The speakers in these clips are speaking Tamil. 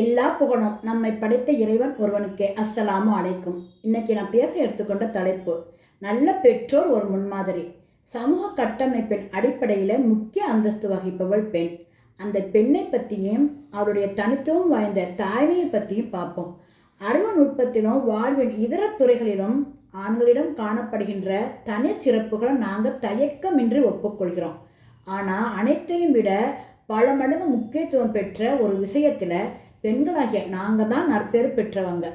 எல்லா புகழும் நம்மை படைத்த இறைவன் ஒருவனுக்கே. அஸ்ஸலாமு அழைக்கும் இன்னைக்கு நான் பேச எடுத்துக்கொண்ட தலைப்பு நல்ல பெற்றோர் ஒரு முன்மாதிரி. சமூக கட்டமைப்பின் அடிப்படையில் முக்கிய அந்தஸ்து வகிப்பவள் பெண். அந்த பெண்ணை பற்றியும் அவருடைய தனித்துவம் வாய்ந்த தாய்மையை பற்றியும் பார்ப்போம். அருவ நுட்பத்திலும் வாழ்வின் இதர துறைகளிலும் ஆண்களிடம் காணப்படுகின்ற தனி சிறப்புகளை நாங்கள் தயக்கமின்றி ஒப்புக்கொள்கிறோம். ஆனால் அனைத்தையும் விட பல மடங்கு முக்கியத்துவம் பெற்ற ஒரு விஷயத்தில் பெண்களாகிய நாங்கள் தான் நற்பேறு பெற்றவங்க.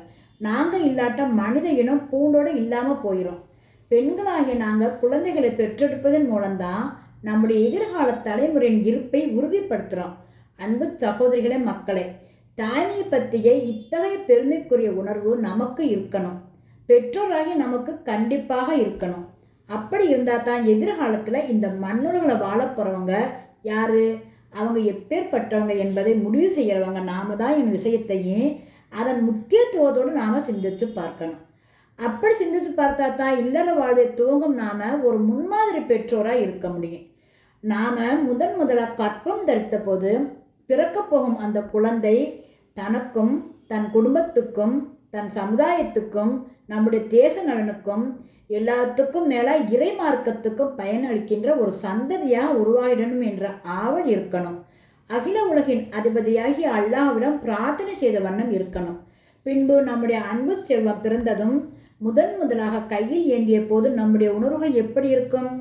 நாங்கள் இல்லாட்ட மனித இனம் பூண்டோடு இல்லாமல் போயிடும் பெண்களாகிய நாங்கள் குழந்தைகளை பெற்றெடுப்பதன் மூலம்தான் நம்முடைய எதிர்கால தலைமுறையின் இருப்பை உறுதிப்படுத்துகிறோம் அன்பு சகோதரிகளே மக்களே தாய்மையை பற்றிய இத்தகைய பெருமைக்குரிய உணர்வு நமக்கு இருக்கணும். பெற்றோராகி நமக்கு கண்டிப்பாக இருக்கணும். அப்படி இருந்தால் தான் எதிர்காலத்தில் இந்த மண்ணுலகளை வாழ போகிறவங்க யார்? அவங்க எப்பேற்பட்டவங்க என்பதை முடிவு செய்கிறவங்க நாம தான் என் விஷயத்தையும் அதன் முக்கியத்துவத்தோடு நாம் சிந்தித்து பார்க்கணும். அப்படி சிந்தித்து பார்த்தா தான் இல்லற வாழ்வை துவங்கும் நாம் ஒரு முன்மாதிரி பெற்றோராக இருக்க முடியும். நாம் முதன் முதலாக கற்பம் தரித்த போது பிறக்கப் போகும் அந்த குழந்தை தனக்கும் தன் குடும்பத்துக்கும் தன் சமுதாயத்துக்கும் நம்முடைய தேச நலனுக்கும் எல்லாத்துக்கும் மேலே இறை மார்க்கத்துக்கும் பயனளிக்கின்ற ஒரு சந்ததியாக உருவாகிடணும் என்ற ஆவல் இருக்கணும். அகில உலகின் அதிபதியாகி அல்லாவிடம் பிரார்த்தனை செய்த வண்ணம் இருக்கணும். பின்பு நம்முடைய அன்பு செல்வம் பிறந்ததும் முதன் முதலாக கையில் ஏந்திய போது நம்முடைய உணர்வுகள் எப்படி இருக்கும்?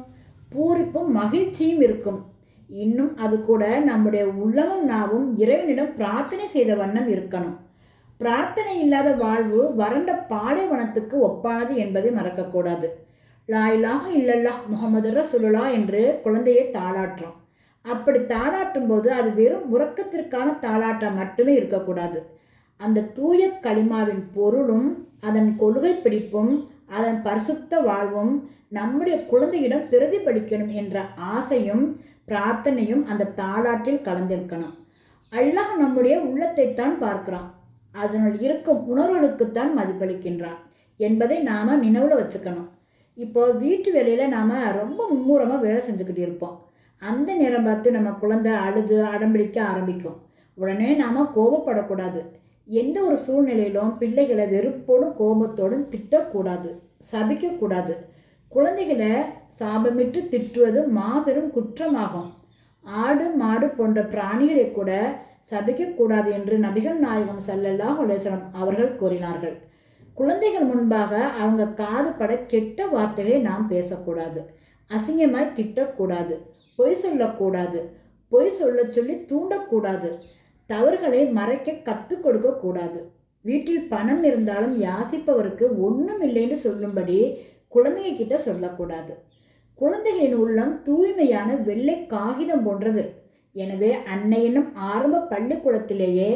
பூரிப்பும் மகிழ்ச்சியும் இருக்கும். இன்னும் அது கூட நம்முடைய உள்ளமும் நாவும் இறைவனிடம் பிரார்த்தனை செய்த வண்ணம் இருக்கணும். பிரார்த்தனை இல்லாத வாழ்வு வறண்ட பாலைவனத்துக்கு ஒப்பானது என்பதை மறக்கக்கூடாது. லாயிலாக இல்லல்லா முகமது ரசுலுலா என்று குழந்தையை தாளாட்டுறோம் அப்படி தாளாட்டும் போது அது வெறும் உறக்கத்திற்கான தாளாட்டம் மட்டுமே இருக்கக்கூடாது. அந்த தூய களிமாவின் பொருளும் அதன் கொள்கை பிடிப்பும் அதன் பரிசுத்த வாழ்வும் நம்முடைய குழந்தையிடம் பிரதிபலிக்கணும் என்ற ஆசையும் பிரார்த்தனையும் அந்த தாளாட்டில் கலந்திருக்கணும். அல்லாஹ் நம்முடைய உள்ளத்தைத்தான் பார்க்கிறான். அதனுள் இருக்கும் உணர்வுகளுக்குத்தான் மதிப்பளிக்கின்றான் என்பதை நாம் நினைவில் வச்சுக்கணும். இப்போ வீட்டு வேலையில் நாம் ரொம்ப மும்முரமாக வேலை செஞ்சுக்கிட்டு இருப்போம். அந்த நேரம் பார்த்து நம்ம குழந்தை அழுது அடம்பிடிக்க ஆரம்பிக்கும். உடனே நாம் கோபப்படக்கூடாது. எந்த ஒரு சூழ்நிலையிலும் பிள்ளைகளை வெறுப்போடும் கோபத்தோடும் திட்டக்கூடாது. சபிக்கக்கூடாது. குழந்தைகளை சாபமிட்டு திட்டுவது மாபெரும் குற்றமாகும். ஆடு மாடு போன்ற பிராணிகளை கூட சபிக்கக்கூடாது என்று நபிகள் நாயகம் சல்லல்லாஹ் ஹுலேசனம் அவர்கள் கூறினார்கள். குழந்தைகள் முன்பாக அவங்க காது பட கெட்ட வார்த்தைகளை நாம் பேசக்கூடாது. அசிங்கமாய் திட்டக்கூடாது. பொய் சொல்லக்கூடாது. பொய் சொல்ல சொல்லி தூண்டக்கூடாது. தவறுகளை மறைக்க கற்றுக் கொடுக்கக்கூடாது. வீட்டில் பணம் இருந்தாலும் யாசிப்பவருக்கு ஒன்றும் இல்லைன்னு சொல்லும்படி குழந்தைங்க கிட்ட சொல்லக்கூடாது. குழந்தைகளின் உள்ளம் தூய்மையான வெள்ளை காகிதம் போன்றது. எனவே அன்னையினும் ஆரம்ப பள்ளிக்கூடத்திலேயே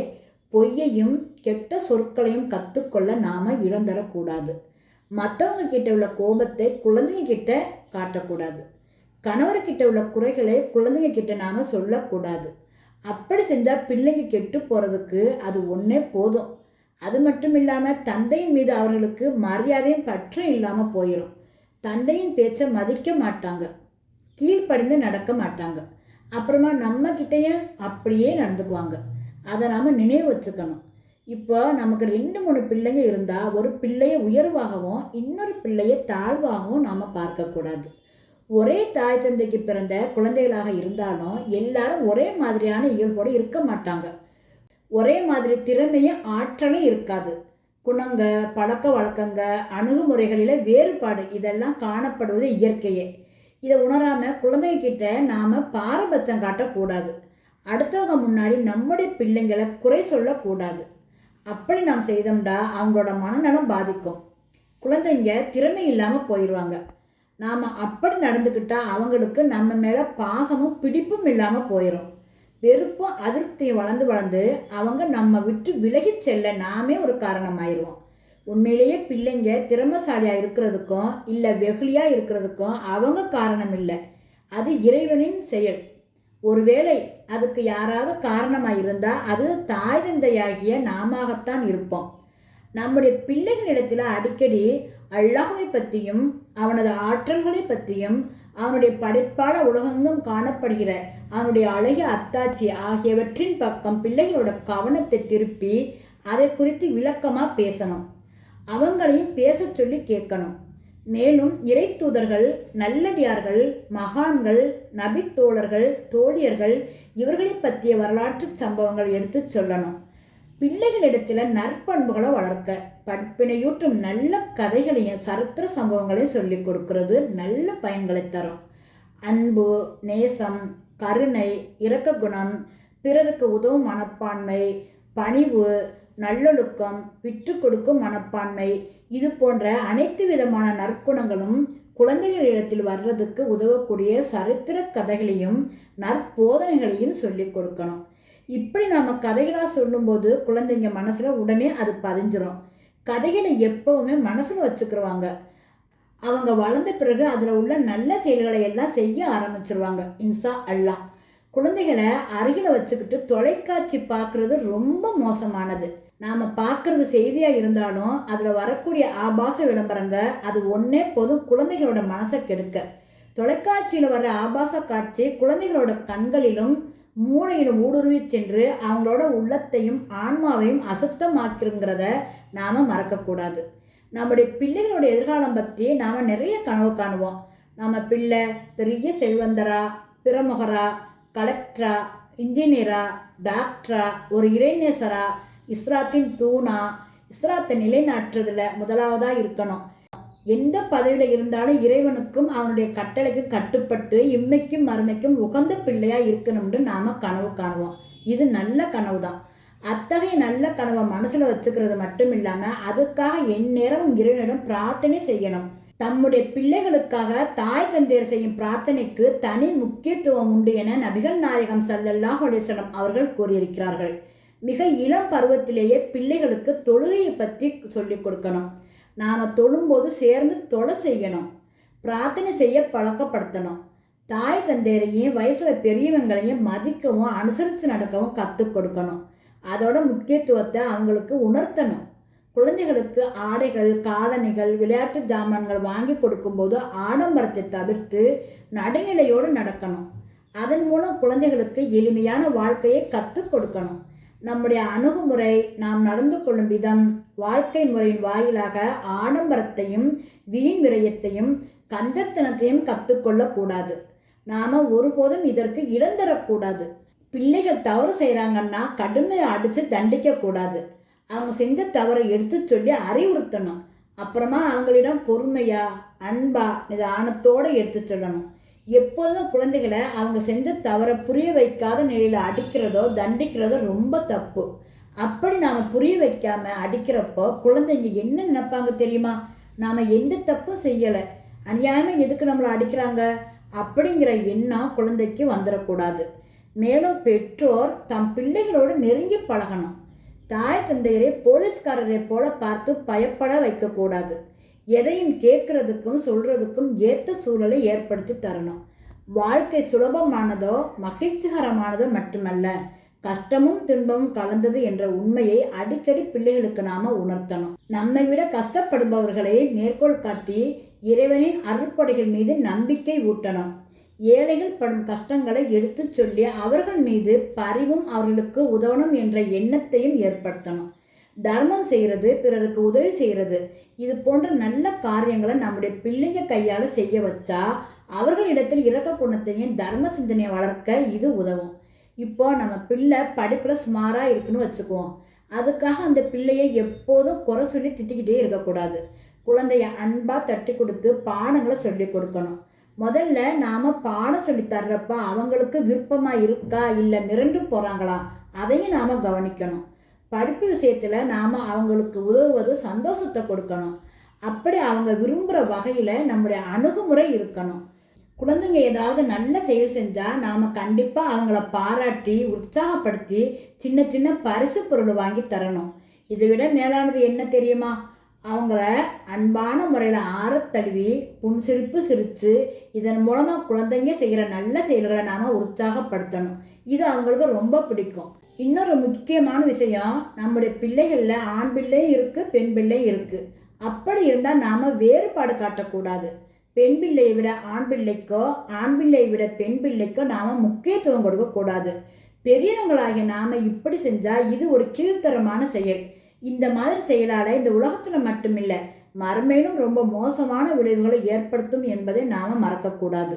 பொய்யையும் கெட்ட சொற்களையும் கற்றுக்கொள்ள நாம் இடம் தரக்கூடாது. மற்றவங்க கிட்ட உள்ள கோபத்தை குழந்தைங்க கிட்ட காட்டக்கூடாது. கணவர்கிட்ட உள்ள குறைகளை குழந்தைங்க கிட்ட நாம் சொல்லக்கூடாது. அப்படி செஞ்சால் பிள்ளைங்க கெட்டு போகிறதுக்கு அது ஒன்றே போதும். அது மட்டும் இல்லாமல் தந்தையின் மீது அவர்களுக்கு மரியாதையும் பற்றும் இல்லாமல் போயிடும் தந்தையின் பேச்சை மதிக்க மாட்டாங்க. கீழ்ப்படிந்து நடக்க மாட்டாங்க. அப்புறமா நம்ம கிட்டேயும் அப்படியே நடந்துக்குவாங்க. அதை நாம் நினைவு வச்சுக்கணும். இப்போ நமக்கு ரெண்டு மூணு பிள்ளைங்க இருந்தால் ஒரு பிள்ளையை உயர்வாகவும் இன்னொரு பிள்ளையை தாழ்வாகவும் நாம் பார்க்கக்கூடாது. ஒரே தாய் தந்தைக்கு பிறந்த குழந்தைகளாக இருந்தாலும் எல்லாரும் ஒரே மாதிரியான இயல்போடு இருக்க மாட்டாங்க. ஒரே மாதிரி திறமையும் ஆற்றலும் இருக்காது. குணங்க பழக்க வழக்கங்க அணுகுமுறைகளில் வேறுபாடு இதெல்லாம் காணப்படுவது இயற்கையே. இதை உணராமல் குழந்தைகிட்ட நாம் பாரபட்சம் காட்டக்கூடாது. அடுத்தவங்க முன்னாடி நம்முடைய பிள்ளைங்களை குறை சொல்லக்கூடாது. அப்படி நாம் செய்தோம்டா அவங்களோட மனநலம் பாதிக்கும். குழந்தைங்க திறமை இல்லாமல் போயிடுவாங்க நாம் அப்படி நடந்துக்கிட்டால் அவங்களுக்கு நம்ம மேலே பாசமும் பிடிப்பும் இல்லாமல் போயிடும் வெறுப்பும் அதிருப்தியும் வளர்ந்து வளர்ந்து அவங்க நம்ம விட்டு விலகி செல்ல நாமே ஒரு காரணமாயிருவோம். உண்மையிலேயே பிள்ளைங்க திறமசாலியாக இருக்கிறதுக்கும் இல்லை வெகுளியாக இருக்கிறதுக்கும் அவங்க காரணம் இல்லை அது இறைவனின் செயல். ஒருவேளை அதுக்கு யாராவது காரணமாக இருந்தால் அது தாய் தந்தையாகிய நாமத்தான் இருப்போம். நம்முடைய பிள்ளைகளிடத்தில் அடிக்கடி அல்லாஹுவை பற்றியும் அவனது ஆற்றல்களை பற்றியும் அவனுடைய படைப்பான உலகெங்கும் காணப்படுகிற அவனுடைய அழகிய அத்தாட்சி ஆகியவற்றின் பக்கம் பிள்ளைகளோட கவனத்தை திருப்பி அதை குறித்து விளக்கமாக பேசணும். அவங்களையும் பேச சொல்லி கேட்கணும். மேலும் இறை தூதர்கள் நல்லடியார்கள் மகான்கள் நபித்தோழர்கள் தோழியர்கள் இவர்களை பற்றிய வரலாற்று சம்பவங்கள் எடுத்துச் சொல்லணும். பிள்ளைகளிடத்தில் நற்பண்புகளை வளர்க்க படிப்பினையூட்டும் நல்ல கதைகளையும் சரித்திர சம்பவங்களையும் சொல்லி கொடுக்கறது நல்ல பயன்களை தரும். அன்பு நேசம் கருணை இரக்க குணம் பிறருக்கு உதவும் மனப்பான்மை பணிவு நல்லொழுக்கம் விட்டு கொடுக்கும் மனப்பான்மை இது போன்ற அனைத்து விதமான நற்குணங்களும் குழந்தைகளிடத்தில் வர்றதுக்கு உதவக்கூடிய சரித்திர கதைகளையும் நற்போதனைகளையும் சொல்லிக் கொடுக்கணும். இப்படி நாம் கதைகளாக சொல்லும்போது குழந்தைங்க மனசில் உடனே அது பதிஞ்சிரும். கதைகளை எப்போவுமே மனசில் வச்சுக்கிருவாங்க. அவங்க வளர்ந்த பிறகு அதில் உள்ள நல்ல செயல்களை எல்லாம் செய்ய ஆரம்பிச்சிருவாங்க. இன்சா அல்லா குழந்தைகளை அருகில் வச்சுக்கிட்டு தொலைக்காட்சி பார்க்குறது ரொம்ப மோசமானது. நாம் பார்க்குறது செய்தியாக இருந்தாலும் அதில் வரக்கூடிய ஆபாச விளம்பரங்க அது ஒன்றே போதும் குழந்தைகளோட மனசை கெடுக்க. தொலைக்காட்சியில் வர்ற ஆபாச காட்சி குழந்தைகளோட கண்களிலும் மூளையிடம் ஊடுருவி சென்று அவங்களோட உள்ளத்தையும் ஆன்மாவையும் அசுத்தமாக்கிருங்கிறத நாம் மறக்கக்கூடாது. நம்முடைய பிள்ளைகளுடைய எதிர்காலம் பற்றி நாம் நிறைய கனவு காணுவோம். நம்ம பிள்ளை பெரிய செல்வந்தரா பிரமுகரா கலெக்டரா இன்ஜினியரா டாக்டரா ஒரு இளைஞசரா இஸ்ராத்தின் தூணா இஸ்ராத்தை நிலைநாட்டுறதுல முதலாவதாக இருக்கணும். எந்த பதவியில் இருந்தாலும் இறைவனுக்கும் அவனுடைய கட்டளைக்கும் கட்டுப்பட்டு இம்மைக்கும் மறுமைக்கும் உகந்த பிள்ளையாக இருக்கணும்னு நாம் கனவு காணுவோம். இது நல்ல கனவு தான் அத்தகைய நல்ல கனவை மனசில் வச்சுக்கிறது மட்டும் இல்லாமல் அதுக்காக எந்நேரமும் இறைவனிடம் பிரார்த்தனை செய்யணும். தம்முடைய பிள்ளைகளுக்காக தாய் தந்தையர் செய்யும் பிரார்த்தனைக்கு தனி முக்கியத்துவம் உண்டு என நபிகள் நாயகம் சல்லல்லாஹ் அலிஸ்லம் அவர்கள் கூறியிருக்கிறார்கள். மிக இளம் பருவத்திலேயே பிள்ளைகளுக்கு தொழுகையை பற்றி சொல்லிக் கொடுக்கணும். நாம் தொழும்போது சேர்ந்து தொலை செய்யணும். பிரார்த்தனை செய்ய பழக்கப்படுத்தணும். தாய் தந்தையரையும் வயசில் பெரியவங்களையும் மதிக்கவும் அனுசரித்து நடக்கவும் கற்றுக் கொடுக்கணும். அதோட முக்கியத்துவத்தை அவங்களுக்கு உணர்த்தணும். குழந்தைகளுக்கு ஆடைகள் காலணிகள் விளையாட்டு ஜாமான்கள் வாங்கி கொடுக்கும்போது ஆடம்பரத்தை தவிர்த்து நடுநிலையோடு நடக்கணும். அதன் மூலம் குழந்தைகளுக்கு எளிமையான வாழ்க்கையை கற்றுக் கொடுக்கணும். நம்முடைய அணுகுமுறை நாம் நடந்து கொள்ளும் விதம் வாழ்க்கை முறையின் வாயிலாக ஆடம்பரத்தையும் வீண் விரயத்தையும் கஞ்சத்தனத்தையும் கற்றுக்கொள்ளக்கூடாது. நாம் ஒருபோதும் இதற்கு இடம் தரக்கூடாது. பிள்ளைகள் தவறு செய்கிறாங்கன்னா கடுமையை அடித்து தண்டிக்கக்கூடாது. அவங்க செஞ்ச தவறை எடுத்து சொல்லி அறிவுறுத்தணும். அப்புறமா அவங்களிடம் பொறுமையாக அன்பா நிதானத்தோடு எடுத்து சொல்லணும். எப்போதுமே குழந்தைகளை அவங்க செஞ்ச தவறை புரிய வைக்காத நிலையில் அடிக்கிறதோ தண்டிக்கிறதோ ரொம்ப தப்பு. அப்படி நாம் புரிய வைக்காமல் அடிக்கிறப்போ குழந்தைங்க என்ன நினைப்பாங்க தெரியுமா? நாம் எந்த தப்பும் செய்யலை. அநியாயமாக எதுக்கு நம்மளை அடிக்கிறாங்க? அப்படிங்கிற எண்ணம் குழந்தைக்கு வந்துடக்கூடாது. மேலும் பெற்றோர் தம் பிள்ளைகளோடு நெருங்கி பழகணும். தாய் தந்தையரை போலீஸ்காரரை போல பார்த்து பயப்பட வைக்கக்கூடாது. எதையும் கேட்குறதுக்கும் சொல்கிறதுக்கும் ஏற்ற சூழலை ஏற்படுத்தி தரணும். வாழ்க்கை சுலபமானதோ மகிழ்ச்சிகரமானதோ மட்டுமல்ல கஷ்டமும் துன்பமும் கலந்தது என்ற உண்மையை அடிக்கடி பிள்ளைகளுக்கு நாம உணர்த்தணும். நம்மை விட கஷ்டப்படுபவர்களை மேற்கோள் காட்டி இறைவனின் அருட்படைகள் மீது நம்பிக்கை ஊட்டணும். ஏழைகள் படும் கஷ்டங்களை எடுத்துச் சொல்லி அவர்கள் மீது பரிவும் அவர்களுக்கு உதவணும் என்ற எண்ணத்தையும் ஏற்படுத்தணும். தர்மம் செய்கிறது பிறருக்கு உதவி செய்கிறது. இது போன்ற நல்ல காரியங்களை நம்முடைய பிள்ளைங்க கையால் செய்ய வச்சா அவர்களிடத்தில் இறக்க குணத்தையும் தர்ம சிந்தனையை வளர்க்க இது உதவும். இப்போ நம்ம பிள்ளை படிப்பில் சுமாராக இருக்குன்னு வச்சுக்குவோம். அதுக்காக அந்த பிள்ளையை எப்போதும் குறை சொல்லி திட்டிக்கிட்டே இருக்கக்கூடாது. குழந்தைய அன்பாக தட்டி கொடுத்து பாடங்களை சொல்லி கொடுக்கணும். முதல்ல நாம் பாடம் சொல்லி தர்றப்ப அவங்களுக்கு விருப்பமாக இருக்கா இல்லை மிரண்டு போகிறாங்களா அதையும் நாம் கவனிக்கணும். படிப்பு விஷயத்தில் நாம் அவங்களுக்கு உதவுவது சந்தோஷத்தை கொடுக்கணும். அப்படி அவங்க விரும்புகிற வகையில் நம்முடைய அணுகுமுறை இருக்கணும். குழந்தைங்க ஏதாவது நல்ல செயல் செஞ்சால் நாம் கண்டிப்பாக அவங்கள பாராட்டி உற்சாகப்படுத்தி சின்ன சின்ன பரிசு பொருள் வாங்கி தரணும். இதை விட மேலானது என்ன தெரியுமா? அவங்கள அன்பான முறையில் ஆறத்தழுவி புன்சிரிப்பு சிரித்து இதன் மூலமாக குழந்தைங்க செய்கிற நல்ல செயல்களை நாம் உற்சாகப்படுத்தணும். இது அவங்களுக்கு ரொம்ப பிடிக்கும். இன்னொரு முக்கியமான விஷயம் நம்முடைய பிள்ளைகளில் ஆண் பிள்ளையும் இருக்குது பெண் பிள்ளையும் இருக்குது அப்படி இருந்தால் நாம் வேறுபாடு காட்டக்கூடாது. பெண் பிள்ளையை விட ஆண் பிள்ளைக்கோ ஆண் பிள்ளையை விட பெண் பிள்ளைக்கோ நாம் முக்கியத்துவம் கொடுக்கக்கூடாது. பெரியவங்களாகிய நாம் இப்படி செஞ்சால் இது ஒரு கீழ்த்தரமான செயல். இந்த மாதிரி செயலால் இந்த உலகத்தில் மட்டுமில்லை மறுமையிலும் ரொம்ப மோசமான விளைவுகளை ஏற்படுத்தும் என்பதை நாம் மறக்கக்கூடாது.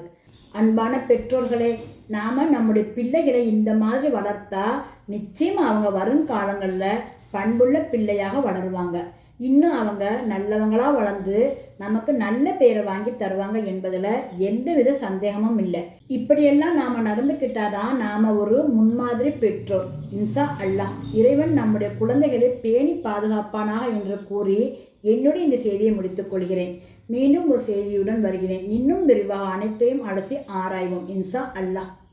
அன்பான பெற்றோர்களே நாம் நம்முடைய பிள்ளைகளை இந்த மாதிரி வளர்த்தா நிச்சயம் அவங்க வருங்காலங்களில் பண்புள்ள பிள்ளையாக வளருவாங்க. இன்னும் அவங்க நல்லவங்களாக வளர்ந்து நமக்கு நல்ல பேரை வாங்கி தருவாங்க என்பதில் எந்தவித சந்தேகமும் இல்லை. இப்படியெல்லாம் நாம் நடந்துக்கிட்டாதான் நாம் ஒரு முன்மாதிரி பெற்றோர். இன்சா அல்லாஹ். இறைவன் நம்முடைய குழந்தைகளை பேணி பாதுகாப்பானாக என்று கூறி என்னுடைய இந்த செய்தியை முடித்துக் கொள்கிறேன். மீண்டும் ஒரு செய்தியுடன் வருகிறேன். இன்னும் விரிவாக அனைத்தையும் அலசி ஆராய்வோம். இன்சா அல்லாஹ்.